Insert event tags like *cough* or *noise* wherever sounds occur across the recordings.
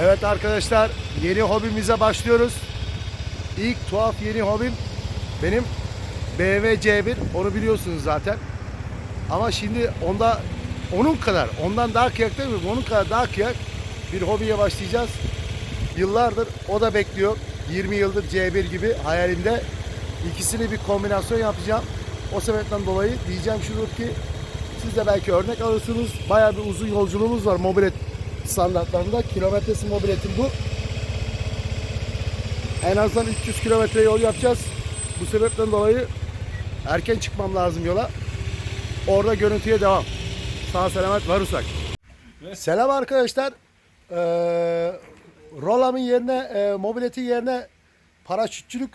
Evet arkadaşlar yeni hobimize başlıyoruz. İlk tuhaf yeni hobim benim BMW C1 onu biliyorsunuz zaten. Ama şimdi onda onun kadar ondan daha kıyak değil mi? Onun kadar daha kıyak bir hobiye başlayacağız. Yıllardır o da bekliyor. 20 yıldır C1 gibi hayalimde. İkisini bir kombinasyon yapacağım. O sebepten dolayı diyeceğim şudur ki siz de belki örnek alırsınız. Bayağı bir uzun yolculuğumuz var mobilet standartlarında. Kilometresi mobiletin bu. En azından 300 kilometre yol yapacağız. Bu sebepten dolayı erken çıkmam lazım yola. Orada görüntüye devam. Sağ selamet varırsak. Selam arkadaşlar. Ee, Rolam'ın yerine, e, mobiletin yerine paraşütçülük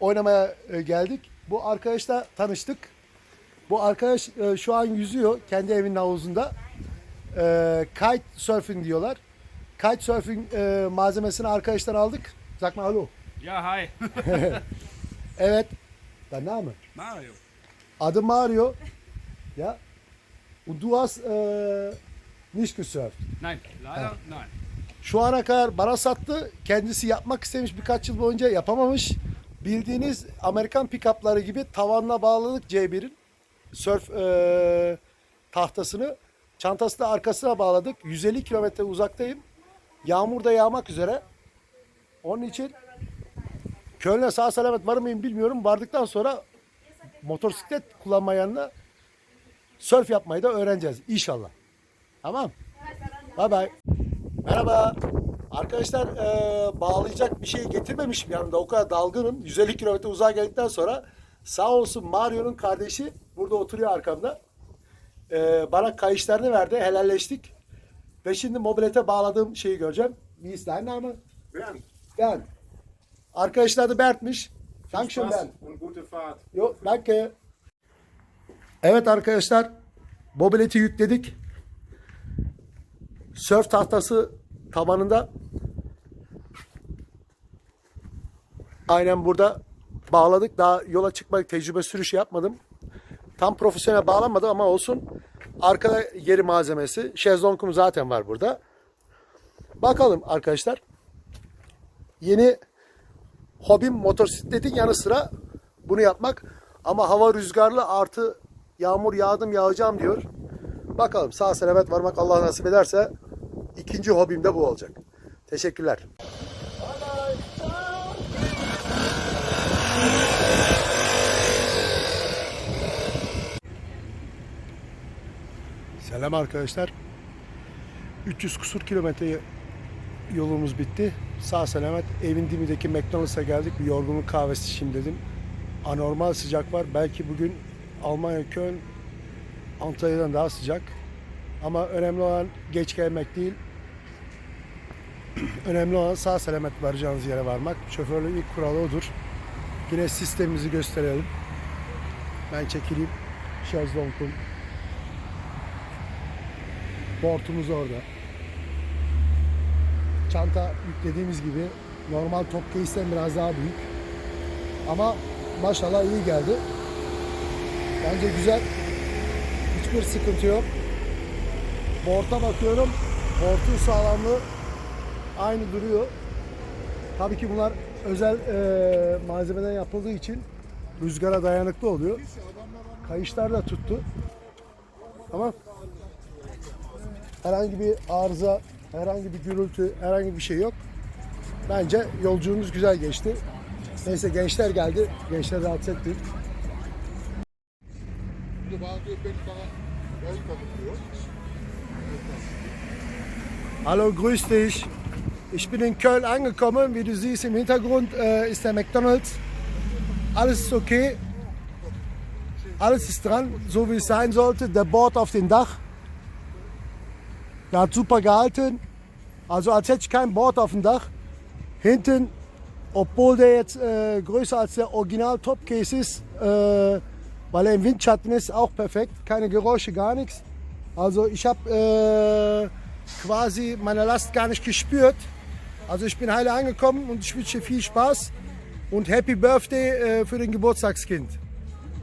oynamaya e, geldik. Bu arkadaşla tanıştık. Bu arkadaş e, şu an yüzüyor kendi evinin havuzunda. E, kite surfing diyorlar. Kite surfing e, malzemesini arkadaşlar aldık. Sag mal hallo. Ja, hi. Evet. Dein Name? Mario. Adım Mario. Ja. Und du hast äh, nicht gesurft. Nein, leider nein. Şu ana kadar bana sattı. Kendisi yapmak istemiş birkaç yıl boyunca yapamamış. Bildiğiniz Amerikan pick-up'ları gibi tavanla bağladık C1'in surf eee, tahtasını. Çantası da arkasına bağladık. 150 kilometre uzaktayım. Yağmur da yağmak üzere. Onun için Köln'e sağ selamet var mıyım bilmiyorum. Vardıktan sonra motosiklet kullanmayanla surf yapmayı da öğreneceğiz inşallah. Tamam. Bye bye. Merhaba. Arkadaşlar eee, bağlayacak bir şey getirmemişim yanımda. O kadar dalgınım. 150 kilometre uzağa geldikten sonra sağ olsun Mario'nun kardeşi burada oturuyor arkamda. Eee, bana kayışlarını verdi. Helalleştik. Ve şimdi mobilete bağladığım şeyi göreceğim. Wie ist dein Name? Bernd, Ben. Arkadaşlar adı Bert'miş. Dankeschön Ben. und gute Fahrt. Yo, danke. Evet arkadaşlar, mobileti yükledik. Sörf tahtası tabanında. Aynen burada bağladık. Daha yola çıkmak tecrübe sürüşü yapmadım. Tam profesyonel bağlanmadı ama olsun. Arkada yeri malzemesi. Şezlongum zaten var burada. Bakalım arkadaşlar. Yeni hobim motosikletin yanı sıra bunu yapmak. Ama hava rüzgarlı artı yağmur yağdım yağacağım diyor. Bakalım sağ selamet varmak Allah nasip ederse ikinci hobim de bu olacak. Teşekkürler. Selam arkadaşlar. 300 kusur kilometre yolumuz bitti. Sağ selamet evin dibindeki McDonald's'a geldik. Bir yorgunluk kahvesi içeyim dedim. Anormal sıcak var. Belki bugün Almanya Köln Antalya'dan daha sıcak. Ama önemli olan geç gelmek değil. *clears throat* önemli olan sağ selamet varacağınız yere varmak. Şoförlüğün ilk kuralı odur. Yine sistemimizi gösterelim. Ben çekileyim. Şezlongum. Portumuz orada çanta yüklediğimiz gibi normal top case'den biraz daha büyük. Ama maşallah iyi geldi. Bence güzel. Hiçbir sıkıntı yok. Borta bakıyorum. Bortun sağlamlığı aynı duruyor. Tabii ki bunlar özel eee, malzemeden yapıldığı için rüzgara dayanıklı oluyor. Kayışlar da tuttu. Ama herhangi bir arıza, herhangi bir gürültü, herhangi bir şey yok. Bence yolculuğumuz güzel geçti. Neyse gençler geldi. Gençler rahatsız ettik. Hallo, grüß dich. Ich bin in Köln angekommen. Wie du siehst, im Hintergrund äh, ist der McDonald's. Alles ist okay. Alles ist dran, so wie es sein sollte. Der Board auf dem Dach. Der hat super gehalten. Also als hätte ich kein Board auf dem Dach. Hinten, obwohl der jetzt äh, größer als der Original Topcase ist, äh, weil er im Windschatten ist, auch perfekt. Keine Geräusche, gar nichts. Also ich habe äh, quasi meine Last gar nicht gespürt. Also ich bin heile angekommen und ich wünsche viel Spaß und Happy Birthday äh, für den Geburtstagskind.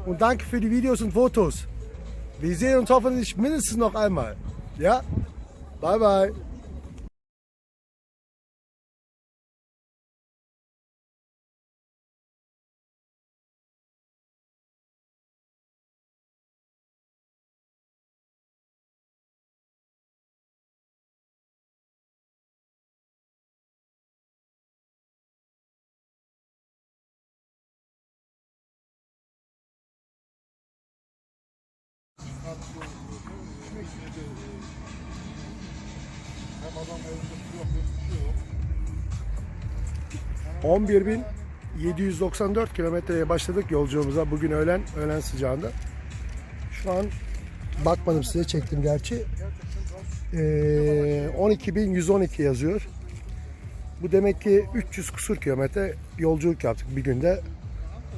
Und danke für die Videos und Fotos. Wir sehen uns hoffentlich mindestens noch einmal. Ja? Bay bay. Thank you evinde su yok, hem bir şey yok. 11.794 kilometreye başladık yolculuğumuza bugün öğlen öğlen sıcağında. Şu an bakmadım size çektim gerçi. Ee, 12.112 yazıyor. Bu demek ki 300 kusur kilometre yolculuk yaptık bir günde.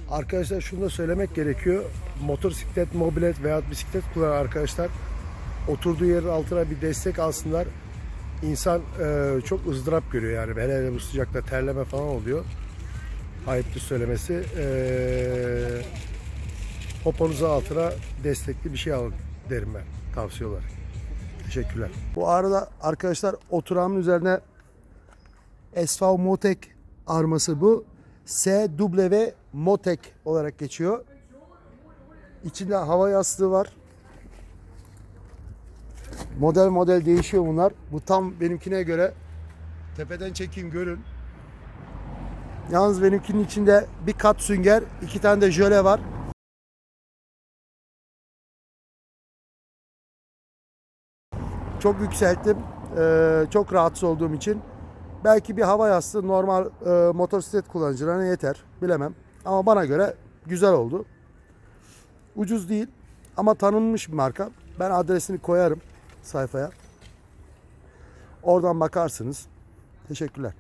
Arkadaşlar şunu da söylemek gerekiyor. Motosiklet, mobilet veya bisiklet kullanan arkadaşlar oturduğu yerin altına bir destek alsınlar. İnsan e, çok ızdırap görüyor yani. Hele hele bu sıcakta terleme falan oluyor. Ayıptır söylemesi. E, poponuzu altına destekli bir şey alın derim ben. Tavsiye olarak. Teşekkürler. Bu arada arkadaşlar oturağımın üzerine SV Motek arması bu. SW Motek olarak geçiyor. İçinde hava yastığı var. Model model değişiyor bunlar. Bu tam benimkine göre. Tepeden çekeyim görün. Yalnız benimkinin içinde bir kat sünger, iki tane de jöle var. Çok yükselttim. Ee, çok rahatsız olduğum için. Belki bir hava yastığı normal e, motosiklet kullanıcılarına yeter. Bilemem. Ama bana göre güzel oldu. Ucuz değil ama tanınmış bir marka. Ben adresini koyarım sayfaya. Oradan bakarsınız. Teşekkürler.